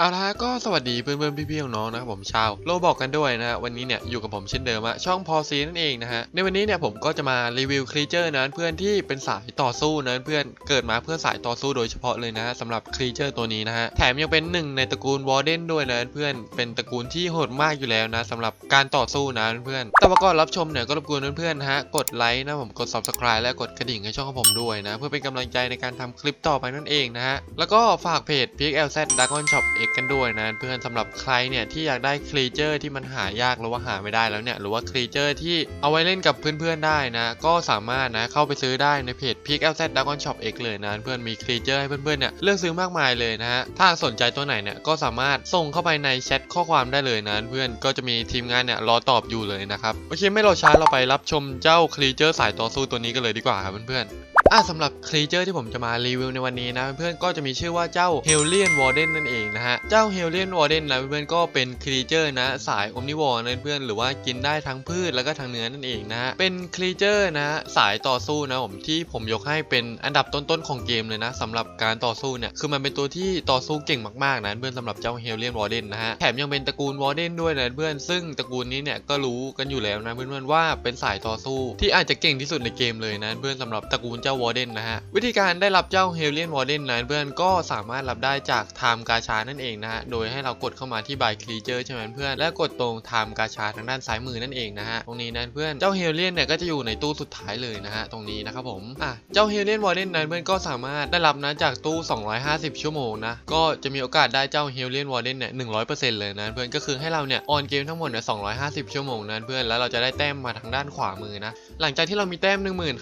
เอาละฮะก็สวัสดีเพื่อนๆพี่ๆน้องนะครับผมชาวโลบอกกันด้วยนะวันนี้เนี่ยอยู่กับผมเช่นเดิมอะช่องพอซีนั่นเองนะฮะในวันนี้เนี่ยผมก็จะมารีวิวครีเจอร์นะเพื่อนที่เป็นสายต่อสู้นะเพื่อนเกิดมาเพื่อสายต่อสู้โดยเฉพาะเลยนะสำหรับครีเจอร์ตัวนี้นะฮะแถมยังเป็นหนึ่งในตระกูลวอร์เดนด้วยนะเพื่อนเป็นตระกูลที่โหดมากอยู่แล้วนะสำหรับการต่อสู้นะเพื่อนแต่ว่าก่อนรับชมเนี่ยก็รบกวนเพื่อนๆนะฮะกดไลค์นะผมกด subscribe และกดกระดิ่งให้ช่องของผมด้วยนะเพื่อเป็นกำลังใจในการทำคลิปต่อไปนั่นเองนะฮะแล้วก็ฝากเพจ PXLZ Dragon Shop X กันด้วยนะเพื่อนสำหรับใครเนี่ยที่อยากได้ครีเจอร์ที่มันหายากหรือว่าหาไม่ได้แล้วเนี่ยหรือว่าครีเจอร์ที่เอาไว้เล่นกับเพื่อนๆได้นะ ก็สามารถนะเข้าไปซื้อได้ในเพจ PXLZ Dragon Shop X เลยนะเพื่อนมีครีเจอร์ให้เพื่อนๆเนี่ยเลือกซื้อมากมายเลยนะฮะถ้าสนใจตัวไหนเนี่ยก็สามารถส่งเข้าไปในแชทข้อความได้เลยนะเพื่อนก็จะมีทีมงานเนี่ยรอตอบอยู่เลยนะครับโอเคไม่รอช้าเราไปรับชมเจ้าครีเจอร์สายต่อสู้ตัวนี้กันเลยดีกว่าครับเพื่อนๆ อะสำหรับครีเจอร์ที่ผมจะมารีวิวในวันนี้นะเพื่อนๆก็จะมีชื่อว่าเจ้า h e l l i a n Warden นั่นเองนะฮะ เจ้า h e l l i a n Warden นนะเพื่อนๆก็เป็นครีเจอร์นะสาย Omnivore นะเพื่อนหรือว่ากินได้ทั้งพืชแล้วก็ทั้งเนื้อนั่นเองนะเป็นครีเจอร์นะสายต่อสู้นะผมที่ผมยกให้เป็นอันดับต้นๆของเกมเลยนะสำหรับการต่อสู้เนี่ยคือมันเป็นตัวที่ต่อสู้เก่งมากๆนะเพื่อนสำหรับเจ้า h e l l i a n Warden นนะฮะแถมยังเป็นตระกูล Warden ด้วยนะเพื่อนซึ่งตระกูลนี้เนี่ยก็รู้กันอยู่แล้วนะเพื่อนๆว่าเป็นสายต่อสู้ที่อาจจะเก่งที่สุดในเกมเลยนะเพื่อนสำหรับตระกูลเจ้า Warden นนะฮะ วิธีการได้รับเจ้า h e l l i a n Warden นั้นเพื่อนก็สามารถรับได้จาก Time กาชานั่นเองนะฮะ โดยให้เรากดเข้ามาที่ Buy Creature ใช่ไหมเพื่อน และกดตรง Time กาชาทางด้านซ้ายมือนั่นเองนะฮะ ตรงนี้นั้นเพื่อนเจ้า h e l l i a n เนี่ยก็จะอยู่ในตู้สุดท้ายเลยนะฮะตรงนี้นะครับผมอะเจ้า h e l l i a n Warden นั้นเพื่อนก็สามารถได้รับนะจากตู้ 250 ชั่วโมงนะก็จะมีโอกาสได้เจ้า h e l l i a n Warden เนี่ย100%เลยนะเพื่อนก็คือให้เราเนี่ยออนเกมทั้งหมดเนี่ย250ชั่วโมงนะเพื่อนแล้วเราจะได้แต้มมาทางด้านขวามือนะหลังจากที่เรามีแต้ม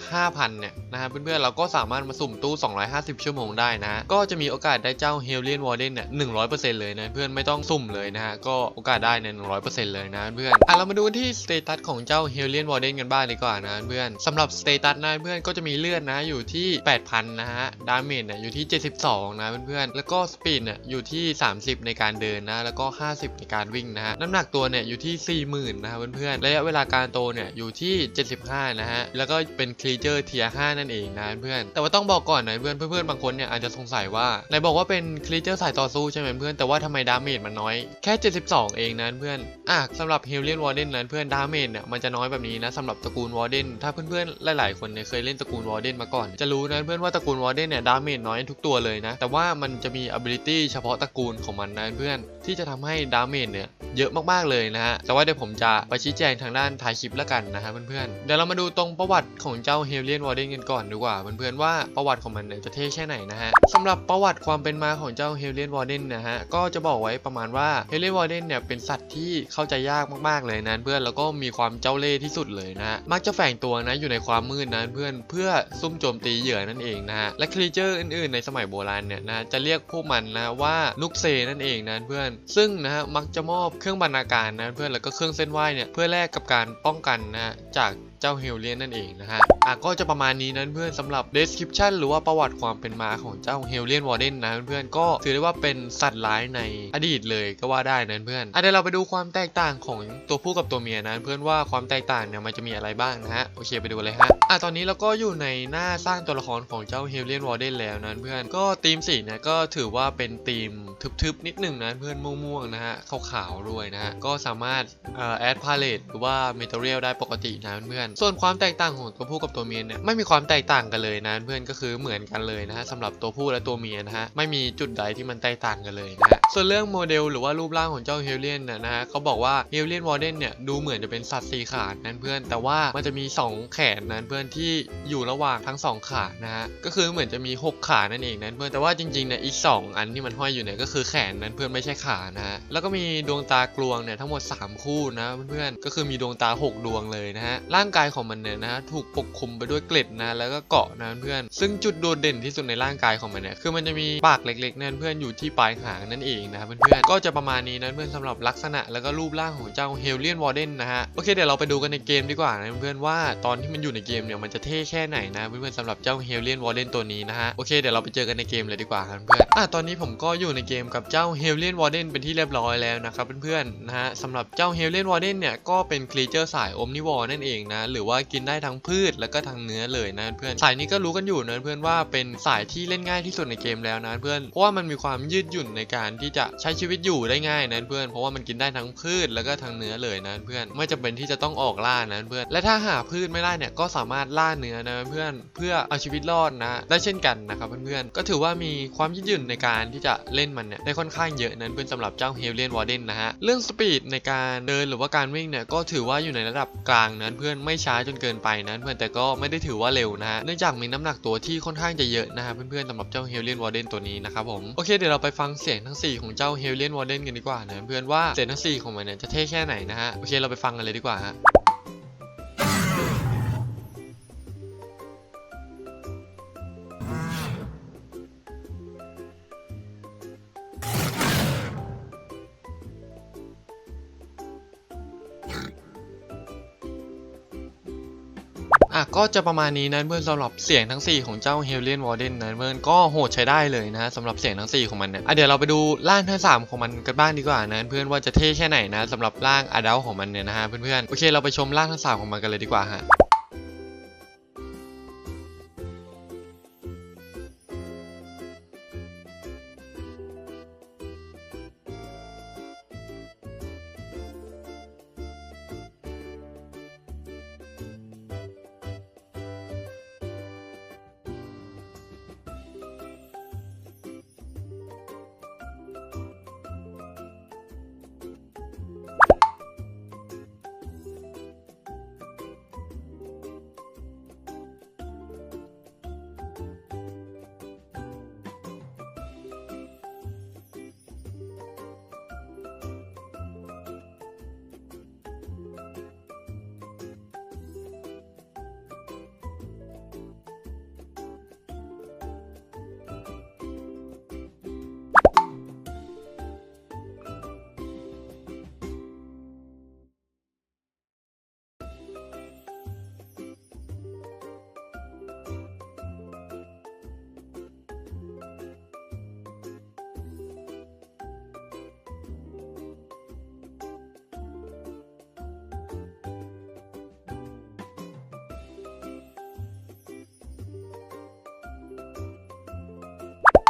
15,000เนี่ยนะฮะเพื่อนื่อนๆเราก็สามารถมาสุ่มตู้ 250 ชั่วโมงได้นะ ก็จะมีโอกาสได้เจ้า h e l l i a n Warden เนี่ย100%เลยนะเพื่อนไม่ต้องสุ่มเลยนะฮะก็โอกาสได้เนี่ย100%เลยนะเพื่อนอะเรามาดูที่สเตตัสของเจ้า h e l l i a n Warden กันบ้างดีกว่านะเพื่อนสำหรับสเตตัสนะเพื่อนก็จะมีเลือดนะอยู่ที่ 8,000 นะฮะดาเมจเนี่ยอยู่ที่ 72 นะเพื่อนๆแล้วก็สปีดเนี่ยอยู่ที่ 30 ในการเดินนะแล้วก็ 50 ในการวิ่งนะฮะน้ำหนักตัวเนี่ยอยู่ที่ 40,000 นะฮะเพื่อนๆระยะเวลาการโตเนี่ยอยู่ที่ 75 นะฮะแล้วก็เป็นครีเจอร์เทีย5นั่นเองนะเพื่อน แต่ว่าต้องบอกก่อนนะเพื่อนเพื่อนๆบางคนเนี่ยอาจจะสงสัยว่าไหนบอกว่าเป็นครีเจอร์สายต่อสู้ใช่ไหมเพื่อนแต่ว่าทำไมดาเมจมันน้อยแค่ 72 เองนะเพื่อนอะสำหรับ h e l l i a n Warden นั้นเพื่อนดาเมจเนี่ยมันจะน้อยแบบนี้นะสำหรับตระกูล Warden ถ้าเพื่อนๆหลายๆคนเนี่ยเคยเล่นตระกูล Warden มาก่อนจะรู้นะเพื่อนว่าตระกูล Warden เนี่ยดาเมจน้อยทุกตัวเลยนะแต่ว่ามันจะมี ability เฉพาะตระกูลของมันนะเพื่อนที่จะทำให้ดาเมจเนี่ยเยอะมากๆเลยนะฮะแต่ว่าเดี๋ยวผมจะไปชี้แจงทางด้านท้ายคลิปแล้วกันนะฮะเพื่อนๆเดี๋ยวเรามาดูตรงประวัติของเจ้า h e l l i a n Warden กันก่อนดีกว่าเพื่อนๆว่าประวัติของมันเนี่ยจะเท่แค่ไหนนะฮะสำหรับประวัติความเป็นมาของเจ้า h e l l i a n Warden นะฮะก็จะบอกไว้ประมาณว่า h e l l i a n Warden เนี่ยเป็นสัตว์ที่เข้าใจยากมากๆเลยนะเพื่อนแล้วก็มีความเจ้าเล่ห์ที่สุดเลยนะฮะมักจะแฝงตัวนะอยู่ในความมืดนะเพื่อนเพื่อซุ่มโจมตีเหยื่อนั่นเองนะฮะและครีเจอร์อื่นๆ ในสมัยโบราณเนี่ยนะจะเรียกพวกมันนะว่านุกเซนั่นเองนะเพื่อน ซึ่งนะฮะมักจะมอบเครื่องบรรณาการนะเพื่อนแล้วก็เครื่องเส้นไหว้เนี่ยเพื่อแลกกับการป้องกันนะฮะจาก เจ้าเฮลเลียนนั่นเองนะฮะอะก็จะประมาณนี้นั้นเพื่อนสำหรับ description หรือว่าประวัติความเป็นมาของเจ้าเฮลเลียนวอร์เดนนะเพื่อนก็ถือได้ว่าเป็นสัตว์ร้ายในอดีตเลยก็ว่าได้นะเพื่อนอะเดี๋ยวเราไปดูความแตกต่างของตัวผู้กับตัวเมียนะเพื่อนว่าความแตกต่างเนี่ยมันจะมีอะไรบ้างนะฮะโอเคไปดูเลยฮะอะตอนนี้เราก็อยู่ในหน้าสร้างตัวละครของเจ้าเฮลเลียนวอร์เดนแล้วนะเพื่อนก็ธีมสีเนี่ยก็ถือว่าเป็นธีมทึบๆนิดหนึ่งนะเพื่อนม่วงๆนะฮะขาวๆด้วยนะฮะก็สามารถเอ่อแอดพาเลตหรือว่าเมทัลเรียลได้ปกตินะเพื่อนส่วนความแตกต่างของตัวผู้กับตัวเมียเนี่ยไม่มีความแตกต่างกันเลยนะเพื่อนก็คือเหมือนกันเลยนะฮะสำหรับตัวผู้และตัวเมียนะฮะไม่มีจุดใดที่มันแตกต่างกันเลยนะฮะส่วนเรื่องโมเดลหรือว่ารูปร่างของเจ้าเฮลเลียนนะนะฮะเขาบอกว่าเฮลเลียนวอร์เดนเนี่ยดูเหมือนจะเป็นสัตว์สี่ขานะเพื่อน แต่ว่ามันจะมีสองแขนนะเพื่อนที่อยู่ระหว่างทั้งสองขานะฮะก็คือเหมือนจะมีหกขานั่นเองนะเพื่อนแต่ว่าจริงๆเนี่ยอีกสองอันที่มันห้อยอยู่เนี่ยก็คือแขนนั้นเพื่อนไม่ใช่ขานะฮะแล้วก็มีดวงตากลวงเนี่ยทั้งหมด 3 คู่นะเพื่อนๆก็คือมีดวงตา 6 ดวงเลยนะฮะร่างกายของมันเนี่ยนะฮะถูกปกคลุมไปด้วยเกล็ดนะแล้วก็เกาะนะเพื่อน ซึ่งจุดโดดเด่นที่สุดในร่างกายของมันเนี่ยคือมันจะมีปากเล็กๆนั่นเพื่อนอยู่ที่ปลายหางนั่นเองนะครับเพื่อนๆก็จะประมาณนี้นะเพื่อนสำหรับลักษณะแล้วก็รูปร่างของเจ้าเฮลเลียนวอร์เดนนะฮะโอเคเดี๋ยวเราไปดูกันในเกมดีกว่านะเพื่อนว่าตอนที่มันอยู่ในเกมเนี่ยมันจะเท่แค่ไหนนะเพื่อนๆสำหรับเจ้าเฮลเลียนวอร์เดนตัวนี้นะฮะโอเคเดี๋ยวเราไปเจอกันในเกมเลยดีกว่าครับเพื่อนอะตอนนี้ผมก็อยู่ในเกมกับเจ้าเฮลเลียนวอร์เดนเป็นที่เรียบร้อยแล้วนะครับเพื่อนๆนะฮะสำหรับเจ้าเฮลเลียนวอร์เดนเนี่ยก็เป็นครีเจอร์สายโอมนิวอร์นั่นเองนะหรือว่ากินได้ทั้งพืชแล้วก็ทั้งเนื้อเลยนะเพื่อนสายนี้ก็รู้กันอยู่นะเพื่อนว่าเป็นสายที่เล่นง่ายที่สุดในเกมแล้วนะเพื่อนเพราะว่ามันมีความยืดหยุ่นในการที่จะใช้ชีวิตอยู่ได้ง่ายนะเพื่อนเพราะว่ามันกินได้ทั้งพืชแล้วก็ทั้งเนื้อเลยนะเพื่อนไม่จำเป็นที่จะต้องออกล่านะเพื่อนและถ้าหาพืชไม่ได้เนี่ยก็สามารถล่าเนื้อนะเพื่อนเพื่อเอาชีวิตรอดนะได้เช่นกันนะครับเพื่อนๆก็ถือว่ามีความยืดหยุ่นในการที่จะเล่นมันเนี่ยได้ค่อนข้างเยอะนั้นเพื่อนสำหรับเจ้าเฮลเลียนวอร์เดนนะฮะเรื่องสปีดในการเดินหรือว่าการวิ่งเนี่ยก็ถือว่าอยู่ในระดับกลางนั้นเพื่อนไม่ช้าจนเกินไปนะเพื่อนแต่ก็ไม่ได้ถือว่าเร็วนะฮะเนื่องจากมีน้ำหนักตัวที่ค่อนข้างจะเยอะนะฮะเพื่อนๆสำหรับเจ้าเฮลเลียนวอร์เดนตัวนี้นะครับผมโอเคเดี๋ยวเราไปฟังเสียงทั้ง 4 ของเจ้าเฮลเลียนวอร์เดนกันดีกว่านะเพื่อนว่าเสียงทั้ง4ของมันเนี่ยจะเท่แค่ไหนนะฮะโอเคเราไปฟังกันเลยดีกว่าฮะ อะก็จะประมาณนี้นะเพื่อนสำหรับเสียงทั้ง 4 ของเจ้า h e l l i a n Warden นะเพื่อนก็โหดใช้ได้เลยนะฮะสำหรับเสียงทั้ง 4 ของมันเนี่ยอะเดี๋ยวเราไปดูร่างทั้ง 3 ของมันกันบ้างดีกว่านะเพื่อนว่าจะเท่แค่ไหนนะสำหรับร่างอดัลของมันเนี่ยนะฮะเพื่อนๆโอเคเราไปชมร่างทั้ง 3 ของมันกันเลยดีกว่าฮะ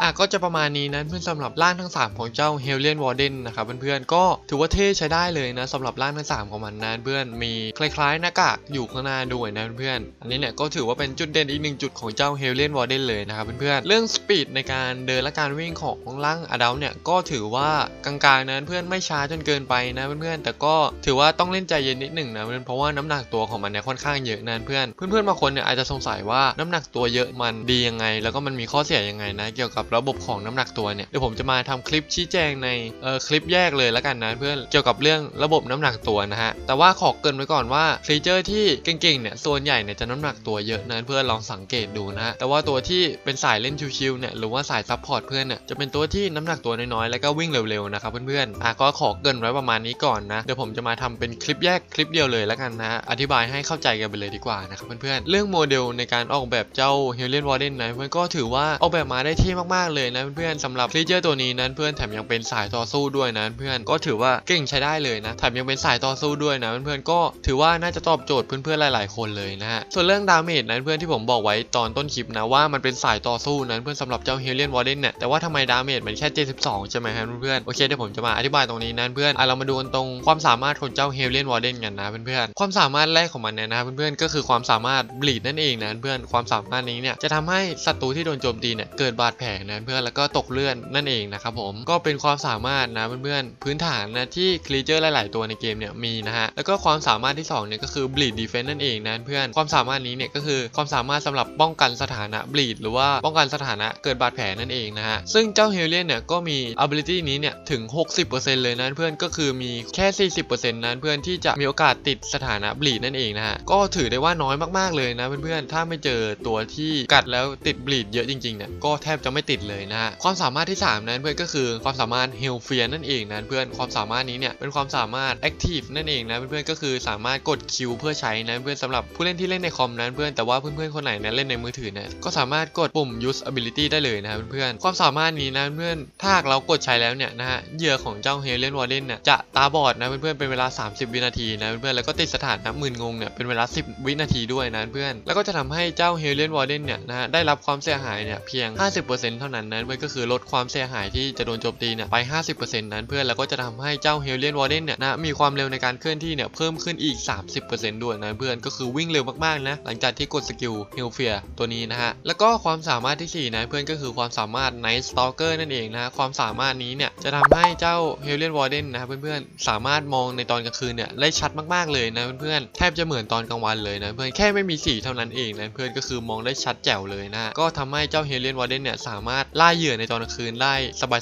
อะก็จะประมาณนี้นะเพื่อนสำหรับร่างทั้ง 3 ของเจ้า h e l l i a n Warden นะครับเพื่อนๆก็ถือว่าเท่ใช้ได้เลยนะสำหรับร่างทั้ง 3 ของมันนะเพื่อนมีคล้ายๆหน้ากากอยู่ข้างหน้าด้วยนะเพื่อนๆอันนี้เนี่ยก็ถือว่าเป็นจุดเด่นอีกหนึ่งจุดของเจ้า h e l l i a n Warden เลยนะครับเพื่อนๆเรื่องสปีดในการเดินและการวิ่งของร่างอดัลเนี่ยก็ถือว่ากลางๆนะเพื่อนไม่ช้าจนเกินไปนะเพื่อนๆแต่ก็ถือว่าต้องเล่นใจเย็นนิดหนึ่งนะเพื่อนเพราะว่าน้ำหนักตัวของมันเนี่ยค่อนข้างเยอะนะเพื่อนเพื่อนๆบางคนเนี่ยอาจจะสงสัยว่าน้ำหนักตัวเยอะมันดียังไง แล้วก็มันมีข้อเสียยังไงนะเกี่ยวกับระบบของน้ำหนักตัวเนี่ยเดี๋ยวผมจะมาทำคลิปชี้แจงในเอ่อคลิปแยกเลยแล้วกันนะเพื่อนเกี่ยวกับเรื่องระบบน้ำหนักตัวนะฮะแต่ว่าขอเกินไว้ก่อนว่าครีเจอร์ที่เก่งๆเนี่ยส่วนใหญ่เนี่ยจะน้ำหนักตัวเยอะนะเพื่อนลองสังเกตดูนะฮะแต่ว่าตัวที่เป็นสายเล่นชิวๆเนี่ยหรือว่าสายซัพพอร์ตเพื่อนเนี่ยจะเป็นตัวที่น้ำหนักตัวน้อยๆแล้วก็วิ่งเร็วๆนะครับเพื่อนๆอะก็ขอเกินไว้ประมาณนี้ก่อนนะเดี๋ยวผมจะมาทำเป็นคลิปแยกคลิปเดียวเลยแล้วกันนะอธิบายให้เข้าใจกันไปเลยดีกว่านะครับเพื่อนๆเรื่องโมเดลในการออกแบบเจ้า h e l l i a n Warden นะเพื่อนก็ถือว่าออกแบบมาได้เท่มากๆเลยนะเพื่อนๆสำหรับครีเจอร์ตัวนี้นั้นเพื่อนแถมยังเป็นสายต่อสู้ด้วยนะเพื่อนก็ถือว่าเก่งใช้ได้เลยนะแถมยังเป็นสายต่อสู้ด้วยนะเพื่อนๆก็ถือว่าน่าจะตอบโจทย์เพื่อนๆหลาย ๆ คนเลยนะฮะส่วนเรื่องดาเมจนั้นเพื่อนที่ผมบอกไว้ตอนต้นคลิปนะว่ามันเป็นสายต่อสู้นั้นเพื่อนสำหรับเจ้า h e l l i a n Warden เนี่ยแต่ว่าทำไมดาเมจมันแค่72ใช่ไหมครับเพื่อนๆโอเคเดี๋ยวผมจะมาอธิบายตรงนี้นั้นเพื่อนอะเรามาดูกันตรงความสามารถของเจ้า h e l l i a n Warden กันนะเพื่อนๆความสามารถแรกของมันเนี่ยนะเพื่อนๆก็คือความสามารถบลีดนั่นเองนะเพื่อนความสามารถนี้เนี่ยจะทำให้ศัตรูที่โดนโจมตีเนี่ยเกิดบาดแผลนะเพื่อนแล้วก็ตกเลือดนั่นเองนะครับผมก็เป็นความสามารถนะเพื่อนๆพื้นฐานนะที่ครีเจอร์หลาย ๆ ตัวในเกมเนี่ยมีนะฮะแล้วก็ความสามารถที่สองเนี่ยก็คือ bleed defense นั่นเองนะเพื่อนความสามารถนี้เนี่ยก็คือความสามารถสำหรับป้องกันสถานะ bleed หรือว่าป้องกันสถานะเกิดบาดแผลนั่นเองนะฮะซึ่งเจ้าเฮลเลียนเนี่ยก็มี ability นี้เนี่ยถึง 60%เลยนะเพื่อนก็คือมีแค่ 40%นั้นเพื่อนที่จะมีโอกาสติดสถานะ bleed นั่นเองนะฮะก็ถือได้ว่าน้อยมากๆเลยนะเพื่อนๆถ้าไม่เจอตัวที่กัดแล้วติด bleed เยอะจริงๆเนี่ยก็แทบจะไม่ติดดเลยนะฮะความสามารถที่ 3 นั้นเพื่อนก็คือความสามารถเฮลเฟียนั่นเองนะเพื่อนความสามารถนี้เนี่ยเป็นความสามารถแอคทีฟนั่นเองนะเพื่อนๆก็คือสามารถกดคิวเพื่อใช้นะเพื่อนสำหรับผู้เล่นที่เล่นในคอมนั้นเพื่อนแต่ว่าเพื่อนๆคนไหนนี่ยเล่นในมือถือเนี่ยก็สามารถกดปุ่ม use ability ได้เลยนะเพื่อนๆความสามารถนี้นะเพื่อนถ้าเรากดใช้แล้วเนี่ยนะฮะเหยื่อของเจ้าเฮเลนวอร์เดนเนี่ยจะตาบอดนะเพื่อนๆเป็นเวลา 30 วินาทีนะเพื่อนๆแล้วก็ติดสถานะหมื่นงงเนี่ยเป็นเวลา 10 วินาทีด้วยนะเพื่อนแล้วก็จะทำให้เจ้าเฮเลนวอร์เดนเนี่ยนะฮะได้รับความเสียหายเนี่ยเพียง 50%เท่านั้นนะเพื่อนก็คือลดความเสียหายที่จะโดนโจมตีเนี่ยไป 50%นั้นเพื่อนแล้วก็จะทำให้เจ้าเฮลเลนวอร์เดนเนี่ยนะมีความเร็วในการเคลื่อนที่เนี่ยเพิ่มขึ้นอีก 30%ด้วยนะเพื่อนก็คือวิ่งเร็วมากๆนะหลังจากที่กดสกิลเฮลเฟียตัวนี้นะฮะแล้วก็ความสามารถที่สี่นะเพื่อนก็คือความสามารถ Night Stalker นั่นเองนะความสามารถนี้เนี่ยจะทำให้เจ้าเฮลเลนวอร์เดนนะครับเพื่อนๆสามารถมองในตอนกลางคืนเนี่ยได้ชัดมากๆเลยนะเพื่อนๆแทบจะเหมือนตอนกลางวันเลยนะเพื่อนแค่ไม่มีสีเท่านั้นเองนะเพื่อนก็คือมองได้ชัดแจ๋วเลยนะก็ทำให้เจ้าเฮเลนวอร์เดนเนี่ยสามารถล่าเหยื่อในตอนกลางคืนได้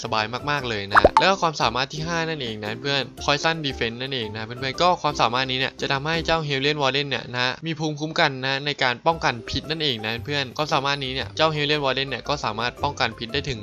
สบายๆมากๆเลยนะแล้วก็ความสามารถที่ 5 นั่นเองนะเพื่อน Poison Defense นั่นเองนะเพื่อนๆก็ความสามารถนี้เนี่ยจะทำให้เจ้าเฮเลนวอร์เดนเนี่ยนะมีภูมิคุ้มกันนะในการป้องกันพิษนั่นเองนะเพื่อนความสามารถนี้เนี่ยเจ้าเฮเลนวอร์เดนเนี่ยก็สามารถป้องกันพิษได้ถึง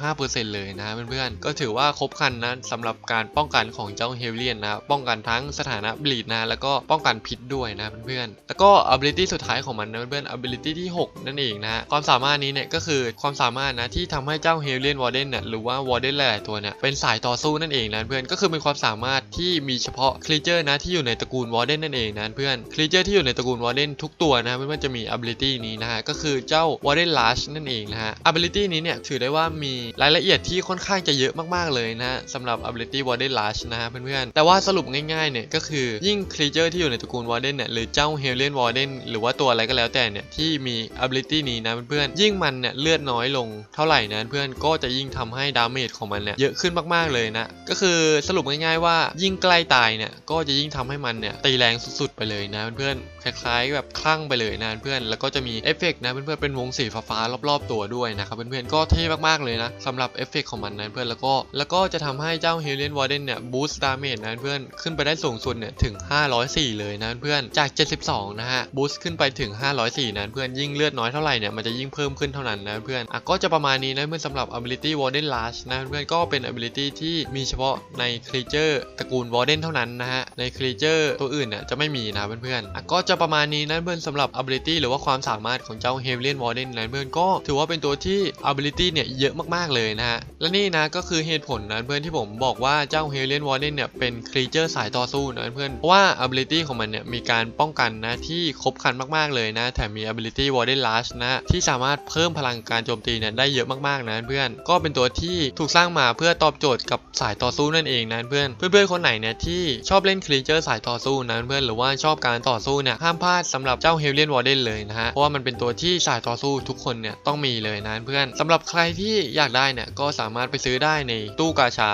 35%เลยนะเพื่อนๆก็ถือว่าครบครันนะสำหรับการป้องกันของเจ้าเฮเลียนนะป้องกันทั้งสถานะบลีดนะแล้วก็ป้องกันพิษด้วยนะเพื่อนๆแล้วก็ ability สุดท้ายของมันนะเพื่อนๆ ability ที่ 6 นั่นเองนะความสามารถนี้เนี่ยก็คือความสามารถนะที่ทำให้เจ้าเฮเลียนวอร์เดนเนี่ยหรือว่าวอร์เดนหลายๆตัวเนี่ยเป็นสายต่อสู้นั่นเองนะเพื่อนก็คือเป็นความสามารถที่มีเฉพาะครีเจอร์นะที่อยู่ในตระกูลวอร์เดนนั่นเองนะเพื่อนครีเจอร์ที่อยู่ในตระกูลวอร์เดนทุกตัวนะเพื่อนจะมี ability นี้นะฮะก็คือเจ้าวอร์เดนลัชนั่นเองนะฮะ ability นี้เนี่ยถือได้ว่ามีรายละเอียดที่ค่อนข้างจะเยอะมากๆเลยนะฮะสำหรับ ability warden lush นะฮะเพื่อนๆ แต่ว่าสรุปง่ายๆเนี่ยก็คือยิ่ง creature ที่อยู่ในตระกูล warden เนี่ยหรือเจ้า helion warden หรือว่าตัวอะไรก็แล้วแต่เนี่ยที่มี ability นี้นะเพื่อนๆ ยิ่งมันเนี่ยเลือดน้อยลงเท่าาไหร่นะเพื่อนก็จะยิ่งทำให้ดาเมจของมันเนี่ยเยอะขึ้นมากๆเลยนะ ก็คือสรุปง่ายๆว่ายิ่งใกล้ตายเนี่ยก็จะยิ่งทำให้มันเนี่ยตีแรงสุดๆไปเลยนะเพื่อนคล้ายๆ แบบคลั่งไปเลยนะเพื่อนแล้วก็จะมีเอฟเฟกต์นะเพื่อนๆเป็นวงสีฟ้าๆรอบ ๆ ตัวด้วยนะครับเพื่อนๆก็เท่มากๆเลยนะสำหรับเอฟเฟกต์ของมันนะเพื่อนแล้วก็แล้วก็จะทำให้เจ้าเฮเลนวอร์เดนเนี่ยบูสต์ดาเมจนะเพื่อนขึ้นไปได้สูงสุดเนี่ยถึง 504 เลยนะเพื่อนจาก 72 นะฮะบูสต์ขึ้นไปถึง 504นะเพื่อนยิ่งเลือดน้อยเท่าไหร่เนี่ยมันจะยิ่งเพิ่มขึ้นเท่านั้นนะเพื่อนอะก็จะประมาณนี้นะเพื่อนสำหรับ ability warden lash นะเพื่อนก็เป็น ability ที่มีเฉพาะใน creature ตระกูล warden เท่านั้นนะฮะใน creature ตัวอื่นเนี่ยจะไม่มีนะเพื่อนๆก็จะประมาณนี้นะเพื่อนสำหรับ ability หรือว่าความสามารถของเจ้า h e a v e n Warden นะเพื่อนก็ถือว่าเป็นตัวที่ ability เนี่ยเยอะมากๆเลยนะฮะและนี่นะก็คือเหตุผลนะเพื่อนที่ผมบอกว่าเจ้า h e a v e n Warden เนี่ยเป็น creature สายต่อสู้นะเพื่อนเพราะว่า ability ของมันเนี่ยมีการป้องกันนะที่ครบครันมากๆเลยนะแถมมี ability Warden Lash นะที่สามารถเพิ่มพลังการโจมตีเนี่ยได้เยอะมากๆนะเพื่อนก็เป็นตัวที่ถูกสร้างมาเพื่อตอบโจทย์กับสายต่อสู้นั่นเองนะเพื่อนเพื่อนๆคนไหนเนี่ยที่ชอบเล่น creature สายต่อสู้นะเพื่อนหรือว่าชอบการต่อสู้เนี่ยห้ามพลาดสำหรับเจ้า Heavenly Warden เลยนะฮะเพราะว่ามันเป็นตัวที่สายต่อสู้ทุกคนเนี่ยต้องมีเลยนะเพื่อนสำหรับใครที่อยากได้เนี่ยก็สามารถไปซื้อได้ในตู้กาชา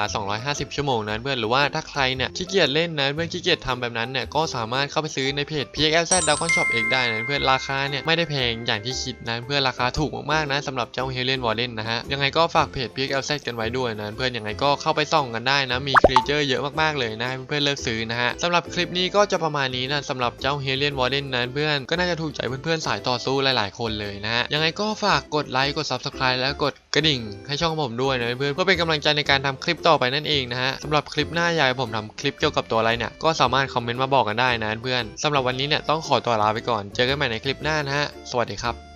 250 ชั่วโมงนะเพื่อนหรือว่าถ้าใครเนี่ยขี้เกียจเล่นนะเพื่อนขี้เกียจทำแบบนั้นเนี่ยก็สามารถเข้าไปซื้อในเพจ PXZ Dragon Shop เองได้นะเพื่อนราคาเนี่ยไม่ได้แพงอย่างที่คิดนะเพื่อนราคาถูกมากๆนะสำหรับเจ้า Helen Warden นะฮะ ยังไงก็ฝากเพจ PXZ กันไว้ด้วยนะ เพื่อนยังไงก็เข้าไปส่องกันได้นะ มีครีเจอร์เยอะมากๆเลยนะเพื่อนเลือกซื้อนะฮะสำหรับคลิปนี้ก็จะประมาณนี้นะสำหรับเจ้า Helen Warden นนะเพื่อนก็น่าจะถูกใจเพื่อนๆสายต่อสู้หลายๆ คนเลยนะฮะยังไงก็ฝากกดไลค์กด Subscribe แล้วกดกระดิ่งให้ช่องผมด้วยนะเพื่อนเพื่อเป็นกำลังใจในการทำคลิปต่อไปนั่นเองนะฮะสำหรับคลิปหน้าอยากให้ผมทำคลิปเกี่ยวกับตัวอะไรเนี่ยก็สามารถคอมเมนต์มาบอกกันได้นะเพื่อนสำหรับวันนี้เนี่ยต้องขอตัวลาไปก่อน เจอกันใหม่ในคลิปหน้านะฮะสวัสดีครับ